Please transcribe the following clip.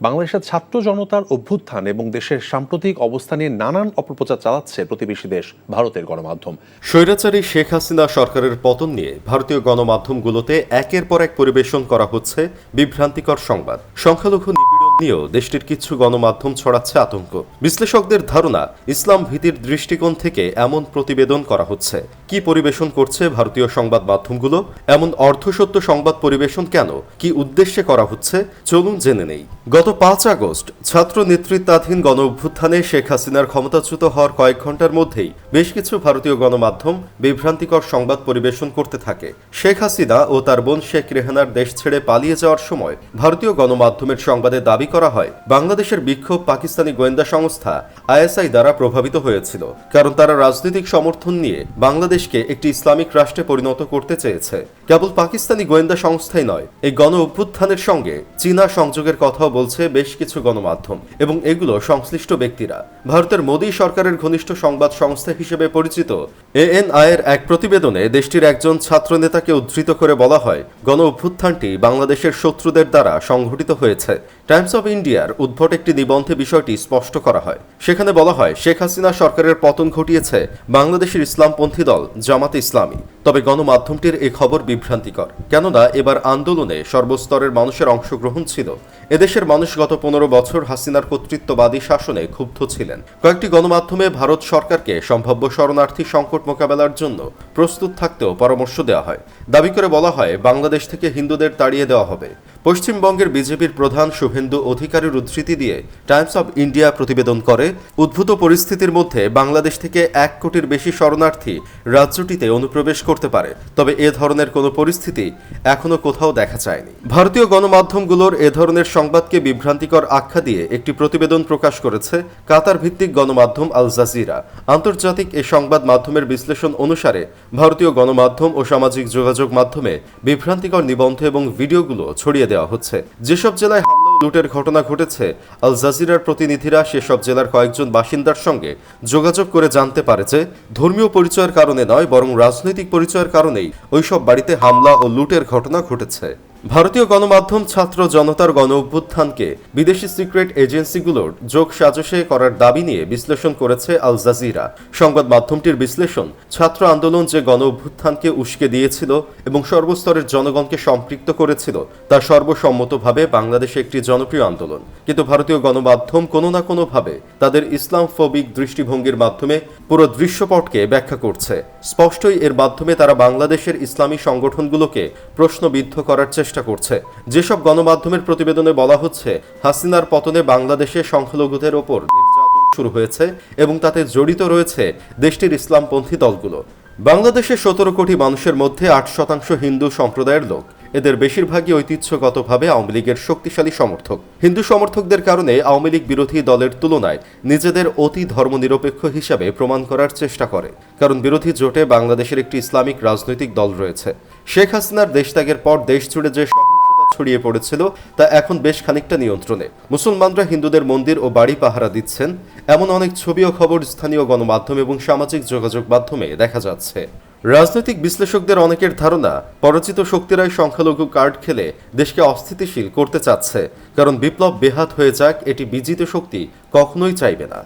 বাংলাদেশের ছাত্র জনতার অভ্যুত্থান এবং দেশের সাম্প্রতিক অবস্থানে নানান অপপ্রচার চালাচ্ছে প্রতিবেশী দেশ ভারতের গণমাধ্যম। স্বৈরাচারী শেখ হাসিনা সরকারের পতন নিয়ে ভারতীয় গণমাধ্যমগুলোতে একের পর এক পরিবেশন করা হচ্ছে বিভ্রান্তিকর সংবাদ। সংখ্যালঘু নিপীড়ন নিয়েও দেশটির কিছু গণমাধ্যম ছড়াচ্ছে আতঙ্ক। বিশ্লেষকদের ধারণা, ইসলাম ভীতির দৃষ্টিকোণ থেকে এমন প্রতিবেদন করা হচ্ছে। কি পরিবেশন করছে ভারতীয় সংবাদ মাধ্যমগুলো? এমন অর্ধসত্য সংবাদ পরিবেশন কেন? কি উদ্দেশ্যে করা হচ্ছে? চলুন জেনে নেই। গত পাঁচ আগস্ট, ছাত্র নেতৃত্বাধীন গণ অভ্যুত্থানে শেখ হাসিনার ক্ষমতাচ্যুত হওয়ার কয়েক ঘণ্টার মধ্যেই বেশ কিছু ভারতীয় গণমাধ্যম বিভ্রান্তিকর সংবাদ পরিবেশন করতে থাকে। শেখ হাসিনা ও তার বোন শেখ রেহানার দেশ ছেড়ে পালিয়ে যাওয়ার সময় ভারতীয় গণমাধ্যমের সংবাদে দাবি করা হয়। বাংলাদেশের বিক্ষোভ পাকিস্তানি গোয়েন্দা সংস্থা আইএসআই দ্বারা প্রভাবিত হয়েছিল, কারণ তারা রাজনৈতিক সমর্থন নিয়ে বাংলাদেশকে একটি ইসলামিক রাষ্ট্রে পরিণত করতে চেয়েছে। কেবল পাকিস্তানি গোয়েন্দা সংস্থাই নয়, এই গণ অভ্যুত্থানের সঙ্গে চীনা সংযোগের কথাও বলছে বেশ কিছু গণমাধ্যম এবং এগুলো সংশ্লিষ্ট ব্যক্তিরা। ভারতের মোদী সরকারের ঘনিষ্ঠ সংবাদ সংস্থা হিসেবে পরিচিত এএনআই এর এক প্রতিবেদনে দেশটির একজন ছাত্র নেতাকে উদ্ধৃত করে বলা হয়, গণ অভ্যুত্থানটি বাংলাদেশের শত্রুদের দ্বারা সংঘটিত হয়েছে। টাইমস অব ইন্ডিয়ার উদ্ভট একটি নিবন্ধে বিষয়টি স্পষ্ট করা হয়। সেখানে বলা হয়, শেখ হাসিনা সরকারের পতন ঘটিয়েছে বাংলাদেশের ইসলামপন্থী দল জামাতে ইসলামী। তবে গণমাধ্যমটির এ খবর বিভ্রান্তিকর। কেননা, এবার আন্দোলনে সর্বস্তরের মানুষের অংশগ্রহণ ছিল। এদেশের মানুষ গত পনেরো বছর হাসিনার কর্তৃত্ববাদী শাসনে ক্ষুব্ধ ছিলেন। কয়েকটি গণমাধ্যমে ভারত সরকারকে সম্ভাব্য শরণার্থী সংকট মোকাবেলার জন্য প্রস্তুত থাকতেও পরামর্শ দেওয়া হয়। দাবি করে বলা হয়, বাংলাদেশ থেকে হিন্দুদের তাড়িয়ে দেওয়া হবে। পশ্চিমবঙ্গের বিজেপির প্রধান শুভেন্দু অধিকারীর উদ্ধৃতি দিয়ে টাইমস অব ইন্ডিয়া প্রতিবেদন করে, উদ্ভূত পরিস্থিতির মধ্যে বাংলাদেশ থেকে এক কোটির বেশি শরণার্থী রাজ্যটিতে অনুপ্রবেশ করতে পারে। তবে এ ধরনের কোনো পরিস্থিতি এখনও কোথাও দেখা যায়নি। ভারতীয় গণমাধ্যমগুলোর এ ধরনের সংবাদকে বিভ্রান্তিকর আখ্যা দিয়ে একটি প্রতিবেদন প্রকাশ করেছে কাতার ভিত্তিক গণমাধ্যম আল জাজিরা। আন্তর্জাতিক এ সংবাদ মাধ্যমের বিশ্লেষণ অনুসারে ভারতীয় গণমাধ্যম ও সামাজিক যোগাযোগ মাধ্যমে বিভ্রান্তিকর নিবন্ধ এবং ভিডিওগুলো ছড়িয়ে দেওয়া হচ্ছে। যেসব জেলায় লুটের ঘটনা ঘটেছে। আল জাজিরার প্রতিনিধিরা সেসব জেলার কয়েকজন বাসিন্দার সঙ্গে যোগাযোগ করে জানতে পারে যে, ধর্মীয় পরিচয়ের কারণে নয়, বরং রাজনৈতিক পরিচয়ের কারণেই ওইসব বাড়িতে হামলা ও লুটের ঘটনা ঘটেছে। ভারতীয় গণমাধ্যম ছাত্র জনতার গণ অভ্যুত্থানকে বিদেশি সিক্রেট এজেন্সিগুলোর যোগ সাজসে করার দাবি নিয়ে বিশ্লেষণ করেছে আল জাজিরা। সংবাদ মাধ্যমটির বিশ্লেষণ, ছাত্র আন্দোলন যে গণ অভ্যুত্থানকে উস্কে দিয়েছিল এবং সর্বস্তরের জনগণকে সম্পৃক্ত করেছিল, তা সর্বসম্মতভাবে বাংলাদেশে একটি জনপ্রিয় আন্দোলন। কিন্তু ভারতীয় গণমাধ্যম কোনো না কোনোভাবে তাদের ইসলাম ফবিক দৃষ্টিভঙ্গির মাধ্যমে পুরো দৃশ্যপটকে ব্যাখ্যা করছে। স্পষ্টই এর মাধ্যমে তারা বাংলাদেশের ইসলামী সংগঠনগুলোকে প্রশ্নবিদ্ধ করার চেষ্টা করছে। যেসব গণমাধ্যমের প্রতিবেদনে বলা হচ্ছে, হাসিনার পতনে বাংলাদেশে সংখ্যালঘুদের ওপর নির্যাতন শুরু হয়েছে এবং তাতে জড়িত রয়েছে দেশটির ইসলামপন্থী দলগুলো। বাংলাদেশের সতেরো কোটি মানুষের মধ্যে আট শতাংশ হিন্দু সম্প্রদায়ের লোক। এদের বেশিরভাগই ঐতিহ্যগতভাবে আওয়ামী লীগের শক্তিশালী সমর্থক। হিন্দু সমর্থকদের কারণে আওয়ামী লীগ বিরোধী দলের তুলনায় নিজেদের অতি ধর্মনিরপেক্ষ হিসাবে প্রমাণ করার চেষ্টা করে। কারণ বিরোধী জোটে বাংলাদেশের একটি ইসলামিক রাজনৈতিক দল রয়েছে। শেখ হাসিনার দেশত্যাগের পর দেশ জুড়ে যে সহিংসতা ছড়িয়ে পড়েছিল, তা এখন বেশ খানিকটা নিয়ন্ত্রণে। মুসলমানরা হিন্দুদের মন্দির ও বাড়ি পাহারা দিচ্ছেন, এমন অনেক ছবি ও খবর স্থানীয় গণমাধ্যম এবং সামাজিক যোগাযোগ মাধ্যমে দেখা যাচ্ছে। রাজনৈতিক বিশ্লেষকদের অনেকের ধারণা, পরাজিত শক্তিরাই সংখ্যালঘু কার্ড খেলে দেশকে অস্থিতিশীল করতে চাচ্ছে, কারণ বিপ্লব বেহাত হয়ে যাক, এটি বিজিত শক্তি কখনোই চাইবে না।